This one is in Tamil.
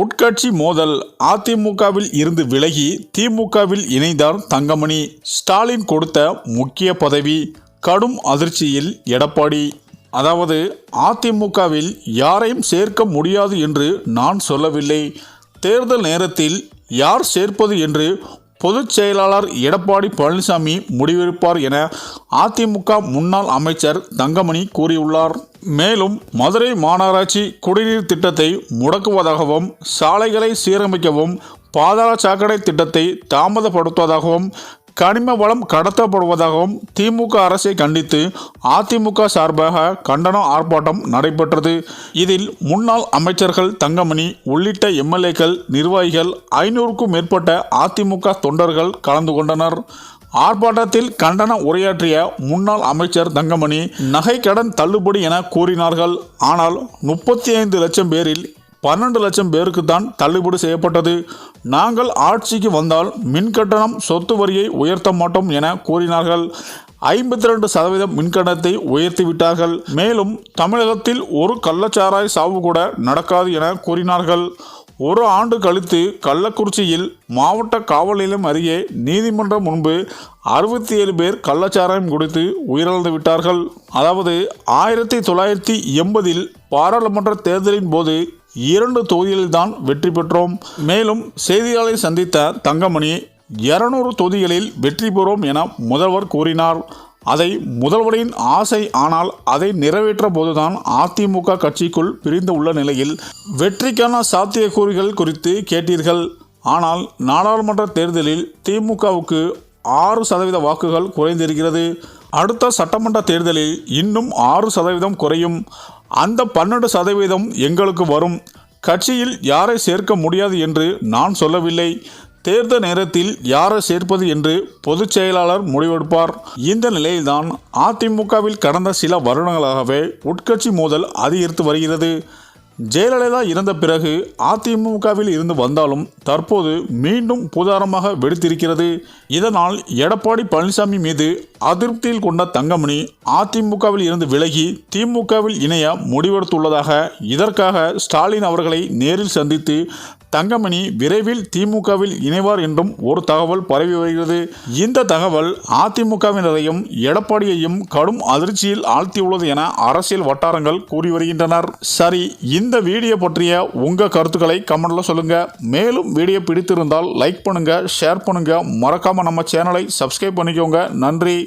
உட்கட்சி மோதல் அதிமுகவில் இருந்து விலகி திமுகவில் இணைந்தார் தங்கமணி. ஸ்டாலின் கொடுத்த முக்கிய பதவி கடும் அதிர்ச்சியில் எடப்பாடி. அதாவது அதிமுகவில் யாரையும் சேர்க்க முடியாது என்று நான் சொல்லவில்லை. தேர்தல் நேரத்தில் யார் சேர்ப்பது என்று பொதுச் செயலாளர் எடப்பாடி பழனிசாமி முடிவெடுப்பார் என அதிமுக முன்னாள் அமைச்சர் தங்கமணி கூறியுள்ளார். மேலும் மதுரை மாநகராட்சி குடிநீர் திட்டத்தை முடக்குவதாகவும் சாலைகளை சீரமைக்கவும் பாதாள சாக்கடை திட்டத்தை தாமதப்படுத்துவதாகவும் கனிம வளம் கடத்தப்படுவதாகவும் திமுக அரசை கண்டித்து அதிமுக சார்பாக கண்டன ஆர்ப்பாட்டம் நடைபெற்றது. இதில் முன்னாள் அமைச்சர்கள் தங்கமணி உள்ளிட்ட எம்எல்ஏக்கள் நிர்வாகிகள் ஐநூறுக்கும் மேற்பட்ட அதிமுக தொண்டர்கள் கலந்து கொண்டனர். ஆர்ப்பாட்டத்தில் கண்டன உரையாற்றிய முன்னாள் அமைச்சர் தங்கமணி நகை கடன் தள்ளுபடி என கூறினார்கள். ஆனால் முப்பத்தி ஐந்து லட்சம் பேரில் பன்னெண்டு லட்சம் பேருக்கு தான் தள்ளுபடி செய்யப்பட்டது. நாங்கள் ஆட்சிக்கு வந்தால் மின்கட்டணம் சொத்து வரியை உயர்த்த மாட்டோம் என கூறினார்கள். ஐம்பத்தி ரெண்டு சதவீதம் மின்கட்டணத்தை உயர்த்தி விட்டார்கள். மேலும் தமிழகத்தில் ஒரு கள்ளச்சாராய் சாவு கூட நடக்காது என கூறினார்கள். ஒரு ஆண்டு கழித்து கள்ளக்குறிச்சியில் மாவட்ட காவல் நிலையம் அருகே நீதிமன்றம் முன்பு அறுபத்தி ஏழு பேர் கள்ளச்சாராயம் குடித்து உயிரிழந்து விட்டார்கள். அதாவது ஆயிரத்தி தொள்ளாயிரத்தி எண்பதில் பாராளுமன்ற தேர்தலின் போது இரண்டு தொகுதிகளில்தான் வெற்றி பெற்றோம். மேலும் செய்தியாளரை சந்தித்த தங்கமணி இருநூறு தொகுதிகளில் வெற்றி பெறும் என முதல்வர் கூறினார். அதை முதல்வரின் ஆசை ஆனால் அதை நிறைவேற்ற போதுதான் அதிமுக கட்சிக்குள் பிரிந்து உள்ள நிலையில் வெற்றிக்கான சாத்தியக்கூறுகள் குறித்து கேட்டீர்கள். ஆனால் நாடாளுமன்ற தேர்தலில் திமுகவுக்கு ஆறு சதவீத வாக்குகள் குறைந்திருக்கிறது. அடுத்த சட்டமன்ற தேர்தலில் இன்னும் ஆறு சதவீதம் குறையும். அந்த பன்னெண்டு சதவீதம் எங்களுக்கு வரும். கட்சியில் யாரை சேர்க்க முடியாது என்று நான் சொல்லவில்லை. தேர்தல் நேரத்தில் யாரை சேர்ப்பது என்று பொதுச் செயலாளர் முடிவெடுப்பார். இந்த நிலையில்தான் அதிமுகவில் கடந்த சில வருடங்களாகவே உட்கட்சி மோதல் அதிகரித்து வருகிறது. ஜெயலலிதா இறந்த பிறகு அதிமுகவில் இருந்து வந்தாலும் தற்போது மீண்டும் புதாரமாக வெடித்திருக்கிறது. இதனால் எடப்பாடி பழனிசாமி மீது அதிருப்தியில் கொண்ட தங்கமணி அதிமுகவில் இருந்து விலகி திமுகவில் இணைய முடிவெடுத்துள்ளதாக இதற்காக ஸ்டாலின் அவர்களை நேரில் சந்தித்து தங்கமணி விரைவில் திமுகவில் இணைவார் என்றும் ஒரு தகவல் பரவி வருகிறது. இந்த தகவல் அதிமுகவினரையும் எடப்பாடியையும் கடும் அதிர்ச்சியில் ஆழ்த்தியுள்ளது என அரசியல் வட்டாரங்கள் கூறி வருகின்றனர். சரி இந்த வீடியோ பற்றிய உங்க கருத்துக்களை கமெண்ட்ல சொல்லுங்க. மேலும் வீடியோ பிடித்திருந்தால் லைக் பண்ணுங்க ஷேர் பண்ணுங்க. மறக்காம நம்ம சேனலை சப்ஸ்கிரைப் பண்ணிக்கோங்க. நன்றி.